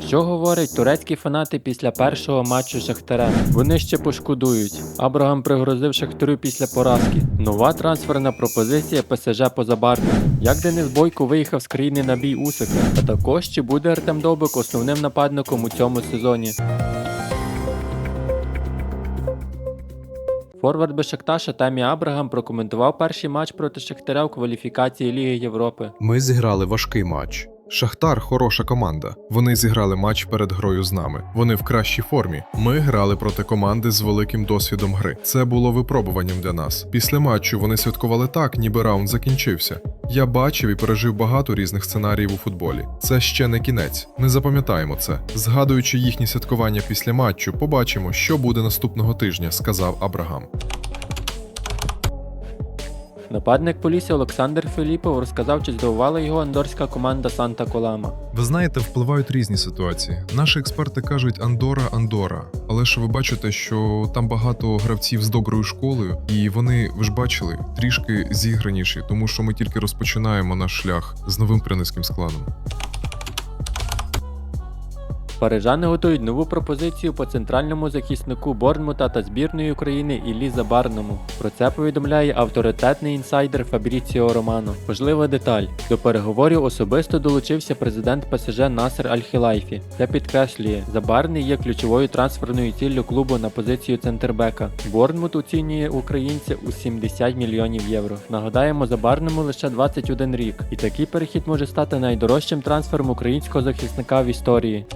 Що говорять турецькі фанати після першого матчу з? Вони ще пошкодують. Абрагам пригрозив Шахтарю після поразки. Нова трансферна пропозиція ПСЖ позабарно. Як Денис Бойко виїхав з країни на бій Усика? А також чи буде Артем Довбик основним нападником у цьому сезоні? Форвард Бешикташа Тамі Абрагам прокоментував перший матч проти Шахтаря у кваліфікації Ліги Європи. Ми зіграли важкий матч. Шахтар хороша команда. Вони зіграли матч перед грою з нами. Вони в кращій формі. Ми грали проти команди з великим досвідом гри. Це було випробуванням для нас. Після матчу вони святкували так, ніби раунд закінчився. Я бачив і пережив багато різних сценаріїв у футболі. Це ще не кінець. Ми запам'ятаємо це. Згадуючи їхні святкування після матчу, побачимо, що буде наступного тижня, сказав Абрагам. Нападник Полісі Олександр Філіпов розказав, чи здивувала його андорська команда Санта Колама. Ви знаєте, впливають різні ситуації. Наші експерти кажуть Андора, Андора. Але ж ви бачите, що там багато гравців з доброю школою, і вони, ви ж бачили, трішки зіграніші, тому що ми тільки розпочинаємо наш шлях з новим принизьким складом. Парижани готують нову пропозицію по центральному захиснику Борнмута та збірної України Іллі Забарному. Про це повідомляє авторитетний інсайдер Фабріціо Романо. Важлива деталь: до переговорів особисто долучився президент ПСЖ Насер Аль-Хілайфі. Це підкреслює, Забарний є ключовою трансферною ціллю клубу на позицію центрбека. Борнмут оцінює українця у 70 мільйонів євро. Нагадаємо, Забарному лише 21 рік, і такий перехід може стати найдорожчим трансфером українського захисника в історії.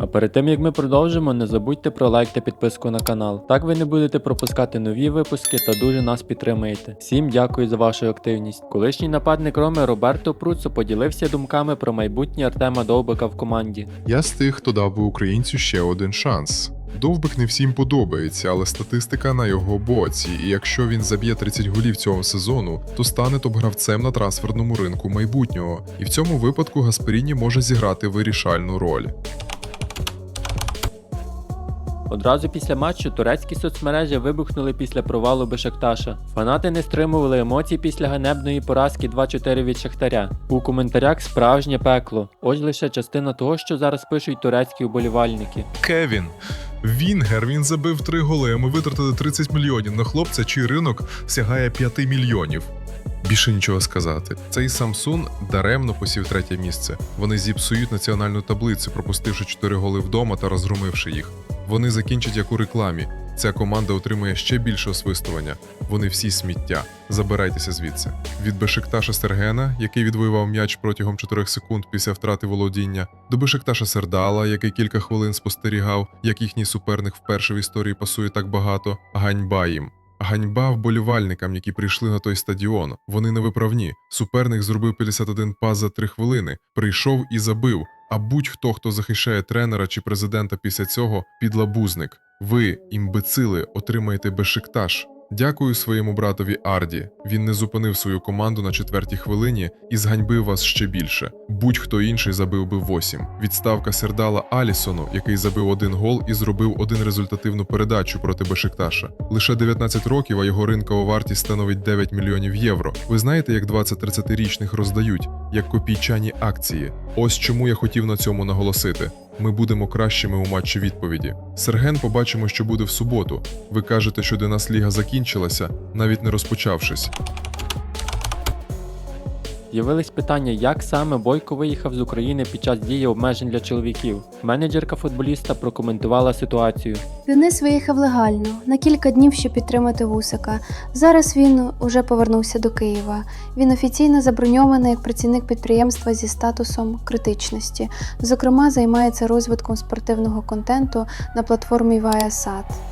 А перед тим як ми продовжимо, не забудьте про лайк та підписку на канал. Так ви не будете пропускати нові випуски та дуже нас підтримаєте. Всім дякую за вашу активність. Колишній нападник Роми Роберто Пруцо поділився думками про майбутнє Артема Довбика в команді. Я з тих, хто дав би українцю ще один шанс. Довбик не всім подобається, але статистика на його боці, і якщо він заб'є 30 голів цього сезону, то стане топ-гравцем на трансферному ринку майбутнього, і в цьому випадку Гасперіні може зіграти вирішальну роль. Одразу після матчу турецькі соцмережі вибухнули після провалу Бешакташа. Фанати не стримували емоцій після ганебної поразки 2-4 від Шахтаря. У коментарях справжнє пекло. Ось лише частина того, що зараз пишуть турецькі вболівальники. Кевін. Вінгер він забив три голи. а Ми витратили 30 мільйонів на хлопця, чий ринок сягає 5 мільйонів. Більше нічого сказати. Цей Самсун даремно посів третє місце. Вони зіпсують національну таблицю, пропустивши 4 голи вдома та розгромивши їх. Вони закінчать як у рекламі. Ця команда отримує ще більше освистування. Вони всі сміття. Забирайтеся звідси. Від Бешикташа Сергена, який відвоював м'яч протягом 4 секунд після втрати володіння, до Бешикташа Сердала, який кілька хвилин спостерігав, як їхній суперник вперше в історії пасує так багато. Ганьба їм. Ганьба вболівальникам, які прийшли на той стадіон. Вони невиправні. Суперник зробив 51 пас за 3 хвилини, прийшов і забив. А будь-хто, хто захищає тренера чи президента після цього, підлабузник. Ви, імбецили, отримаєте бешикташ. Дякую своєму братові Арді. Він не зупинив свою команду на четвертій хвилині і зганьбив вас ще більше. Будь-хто інший забив би 8. Відставка Сердала Алісону, який забив один гол і зробив один результативну передачу проти Бешикташа. Лише 19 років, а його ринкова вартість становить 9 мільйонів євро. Ви знаєте, як 20-30-річних роздають, як копійчані акції. Ось чому я хотів на цьому наголосити. Ми будемо кращими у матчі відповіді. Серген побачимо, що буде в суботу. Ви кажете, що для нас ліга закінчилася, навіть не розпочавшись. З'явились питання, як саме Бойко виїхав з України під час дії обмежень для чоловіків. Менеджерка футболіста прокоментувала ситуацію. Денис виїхав легально на кілька днів, щоб підтримати Вусика. Зараз він уже повернувся до Києва. Він офіційно заброньований як працівник підприємства зі статусом критичності. Зокрема, займається розвитком спортивного контенту на платформі Viasat.